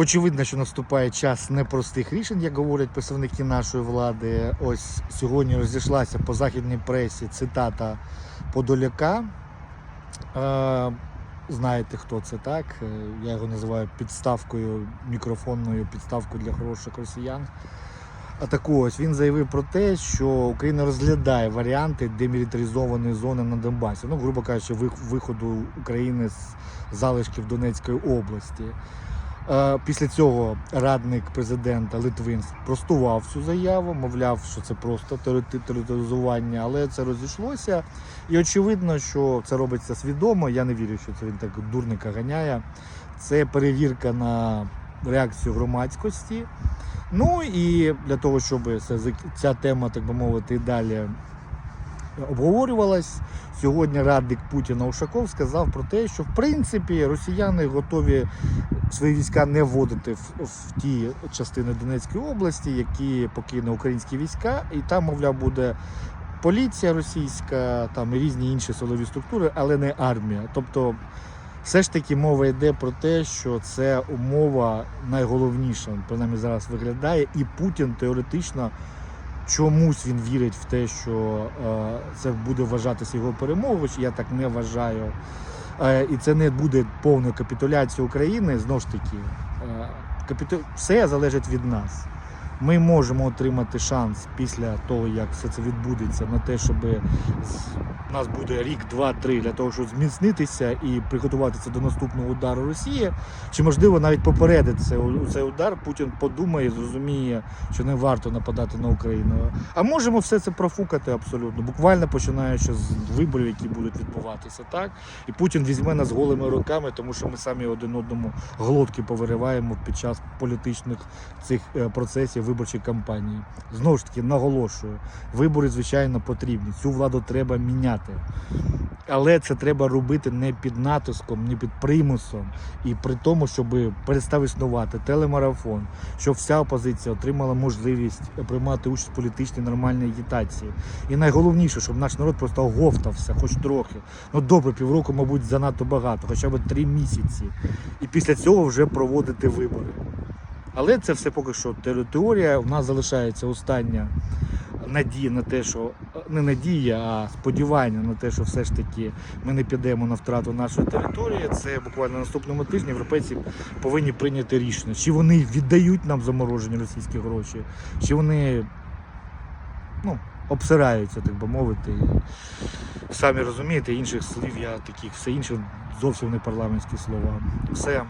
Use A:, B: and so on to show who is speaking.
A: Очевидно, що наступає час непростих рішень, як говорять представники нашої влади. Ось сьогодні розійшлася по західній пресі цитата Подоляка. Е, знаєте, хто це так? Е, Я його називаю підставкою, мікрофонною підставкою для хороших росіян. А так ось він заявив про те, що Україна розглядає варіанти демілітаризованої зони на Донбасі. Ну, грубо кажучи, виходу України з залишків Донецької області. Е, Після цього радник президента Литвин спростував цю заяву, мовляв, що це просто теоретизування, але це розійшлося. І очевидно, що це робиться свідомо. Я не вірю, що це він так дурника ганяє. Це перевірка на реакцію громадськості. Ну і для того, щоб ця тема, так би мовити, і далі обговорювалась. Сьогодні радник Путіна Ушаков сказав про те, що в принципі росіяни готові свої війська не вводити в, в ті частини Донецької області, які покине українські війська, і там, мовляв, буде поліція російська, там і різні інші силові структури, але не армія. Тобто, все ж таки мова йде про те, що це умова найголовніша, принаймні зараз виглядає, і Путін теоретично чомусь він вірить в те, що е, це буде вважатися його перемогою. Я так не вважаю. Е, і це не буде повною капітуляцією України. Знову ж таки, е, все залежить від нас. Ми можемо отримати шанс після того, як все це відбудеться, на те, щоб у нас буде рік, два, три для того, щоб зміцнитися і приготуватися до наступного удару Росії. Чи можливо навіть попередити це, цей удар? Путін подумає, зрозуміє, що не варто нападати на Україну. А можемо все це профукати абсолютно, буквально починаючи з виборів, які будуть відбуватися, так і Путін візьме нас голими руками, тому що ми самі один одному глотки повириваємо під час політичних цих е, процесів виборчої кампанії. Знову ж таки, наголошую, вибори, звичайно, потрібні. Цю владу треба міняти. Але це треба робити не під натиском, не під примусом, і при тому, щоб перестав існувати телемарафон, щоб вся опозиція отримала можливість приймати участь в політичній нормальній агітації. І найголовніше, щоб наш народ просто оговтався, хоч трохи. Ну добре, півроку, мабуть, занадто багато, хоча б три місяці. І після цього вже проводити вибори. Але це все поки що те- теорія. У нас залишається остання надія на те, що не надія, а сподівання на те, що все ж таки ми не підемо на втрату нашої території. Це буквально на наступному тижні європейці повинні прийняти рішення, чи вони віддають нам заморожені російські гроші, чи вони ну, обсираються, так би мовити. Самі розумієте, інших слів я таких, все інше зовсім не парламентські слова. Все.